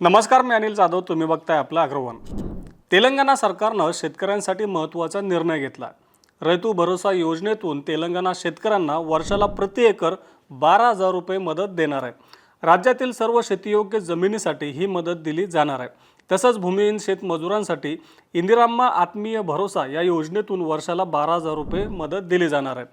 नमस्कार मी अनिल जाधव. तुम्ही बघताय आपलं अग्रवन. तेलंगणा सरकारनं शेतकऱ्यांसाठी महत्त्वाचा निर्णय घेतला. रैतू भरोसा योजनेतून तेलंगणा शेतकऱ्यांना वर्षाला प्रति एकर बारा हजार रुपये मदत देणार आहे. राज्यातील सर्व शेतीयोग्य जमिनीसाठी ही मदत दिली जाणार आहे. तसंच भूमिहीन शेतमजुरांसाठी इंदिराम्मा आत्मीय भरोसा या योजनेतून वर्षाला बारा हजार रुपये मदत दिली जाणार आहे.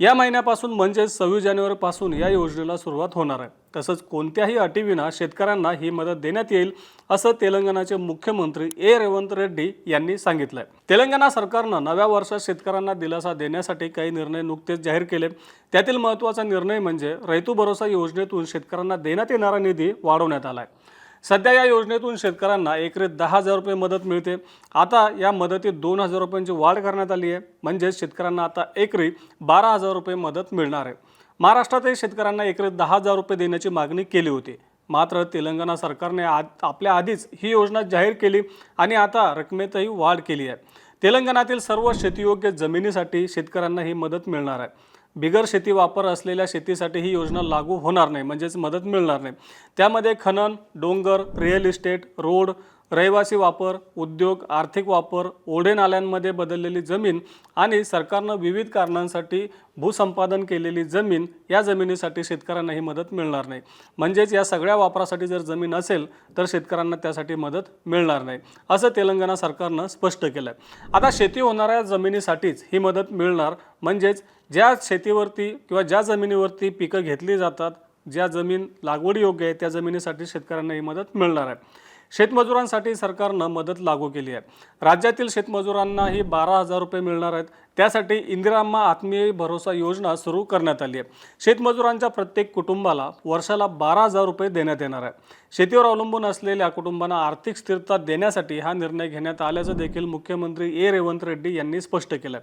या महिन्यापासून म्हणजेच सव्वीस जानेवारीपासून या योजनेला सुरुवात होणार आहे. तसंच कोणत्याही अटीविना शेतकऱ्यांना ही मदत देण्यात येईल असं तेलंगणाचे मुख्यमंत्री ए. रेवंत रेड्डी यांनी सांगितलंय. तेलंगणा सरकारनं नव्या वर्षात शेतकऱ्यांना दिलासा देण्यासाठी काही निर्णय नुकतेच जाहीर केले. त्यातील महत्त्वाचा निर्णय म्हणजे रैतू भरोसा योजनेतून शेतकऱ्यांना देण्यात येणारा निधी वाढवण्यात आला आहे सध्या या योजनेतून शेतकऱ्यांना एकरी दहा हजार रुपये मदत मिळते. आता या मदतीत दोन हजार रुपयांची वाढ करण्यात आली आहे. म्हणजेच शेतकऱ्यांना आता एकरी बारा हजार रुपये मदत मिळणार आहे. महाराष्ट्रातही शेतकऱ्यांना एकरी दहा हजार रुपये देण्याची मागणी केली होती. मात्र तेलंगणा सरकारने आ आपल्या आधीच ही योजना जाहीर केली आणि आता रकमेतही वाढ केली आहे. तेलंगणातील सर्व शेतीयोग्य जमिनीसाठी शेतकऱ्यांना ही मदत मिळणार आहे. बिगर शेती वापर असलेल्या शेतीसाठी ही योजना लागू होणार नाही म्हणजेच मदत मिळणार नाही. त्यामध्ये खनन डोंगर रिअल इस्टेट रोड रहिवासी वापर उद्योग आर्थिक वापर ओढे नाल्यांमध्ये बदललेली जमीन आणि सरकारनं विविध कारणांसाठी भूसंपादन केलेली जमीन या जमिनीसाठी शेतकऱ्यांना ही मदत मिळणार नाही. म्हणजेच या सगळ्या वापरासाठी जर जमीन असेल तर शेतकऱ्यांना त्यासाठी मदत मिळणार नाही असं तेलंगणा सरकारनं स्पष्ट केलं आहे आता शेती होणाऱ्या जमिनीसाठीच ही मदत मिळणार म्हणजेच ज्या शेतीवरती किंवा ज्या जमिनीवरती पिकं घेतली जातात ज्या जमीन लागवडीयोग्य आहे त्या जमिनीसाठी शेतकऱ्यांना ही मदत मिळणार आहे. शेतमजुरांसाठी सरकारनं मदत लागू केली आहे. राज्यातील शेतमजुरांनाही बारा हजार रुपये मिळणार आहेत. त्यासाठी इंदिराम्मा आत्मीय भरोसा योजना सुरू करण्यात आली आहे. शेतमजुरांच्या प्रत्येक कुटुंबाला वर्षाला बारा हजार रुपये देण्यात येणार आहे. शेतीवर अवलंबून असलेल्या कुटुंबांना आर्थिक स्थिरता देण्यासाठी हा निर्णय घेण्यात आल्याचं देखील मुख्यमंत्री ए. रेवंत रेड्डी यांनी स्पष्ट केलं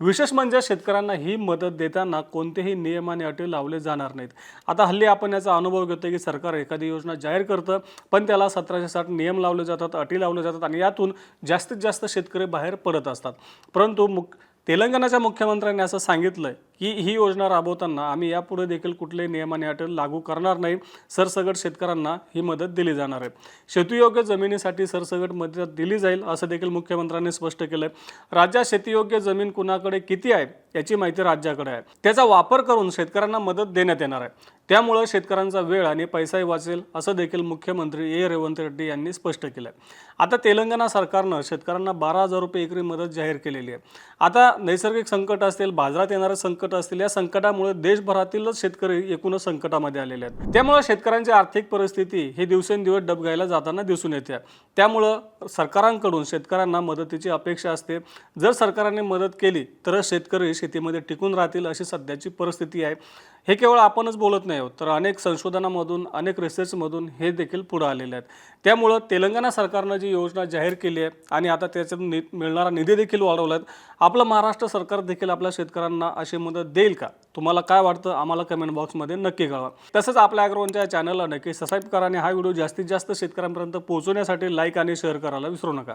विशेष म्हणजे शेतकऱ्यांना ही मदत देताना कोणतेही नियम आणि अटी लावले जाणार नाहीत. आता हल्ली आपण याचा अनुभव घेतो की सरकार एखादी योजना जाहीर करतं पण त्याला सतराशे साठ नियम लावले जातात अटी लावले जातात आणि यातून जास्तीत जास्त शेतकरी बाहेर पडत असतात. परंतु मुख तेलंगणाच्या मुख्यमंत्र्यांनी असं सांगितलं की ही योजना राबवताना आम्ही यापुढे देखील कुठलेही नियम आणि अटल लागू करणार नाही. सरसगट शेतकऱ्यांना ही मदत दिली जाणार आहे. शेतीयोग्य जमिनीसाठी सरसगट मदत दिली जाईल असं देखील मुख्यमंत्र्यांनी स्पष्ट केलं आहे राज्यात शेतीयोग्य जमीन कुणाकडे किती आहे याची माहिती राज्याकडे आहे. त्याचा वापर करून शेतकऱ्यांना मदत देण्यात येणार आहे. त्यामुळं शेतकऱ्यांचा वेळ आणि पैसाही वाचेल असं देखील मुख्यमंत्री ए. रेवंत रेड्डी यांनी स्पष्ट केलं आहे आता तेलंगणा सरकारनं शेतकऱ्यांना बारा हजार रुपये एकरी मदत जाहीर केलेली आहे. आता नैसर्गिक संकट असतील बाजारात येणारं संकट असतील या संकटामुळे देशभरातीलच शेतकरी एकूणच संकटामध्ये आलेले आहेत. त्यामुळे शेतकऱ्यांची आर्थिक परिस्थिती ही दिवसेंदिवस डबघायला जाताना दिसून येते. त्यामुळं सरकारांकडून शेतकऱ्यांना मदतीची अपेक्षा असते. जर सरकारने मदत केली तरच शेतकरी शेतीमध्ये टिकून राहतील अशी सध्याची परिस्थिती आहे. हे केवळ आपणच बोलत नाही आहोत तर अनेक संशोधनामधून अनेक रिसर्चमधून हे देखील पुढं आलेले आहेत. त्यामुळं तेलंगणा सरकारनं जी योजना जाहीर केली आहे आणि आता त्याच्यातून नि मिळणारा निधी देखील वाढवला आहे आपलं महाराष्ट्र सरकार देखील आपल्या शेतकऱ्यांना अशी मदत देईल का? तुम्हाला काय वाटतं? आम्हाला कमेंट बॉक्समध्ये नक्की कळवा. तसंच आपल्या ॲग्रोनच्या चॅनलला नक्की सबस्क्राईब करा आणि हा व्हिडिओ जास्तीत जास्त शेतकऱ्यांपर्यंत पोहोचवण्यासाठी लाईक आणि शेअर करायला विसरू नका.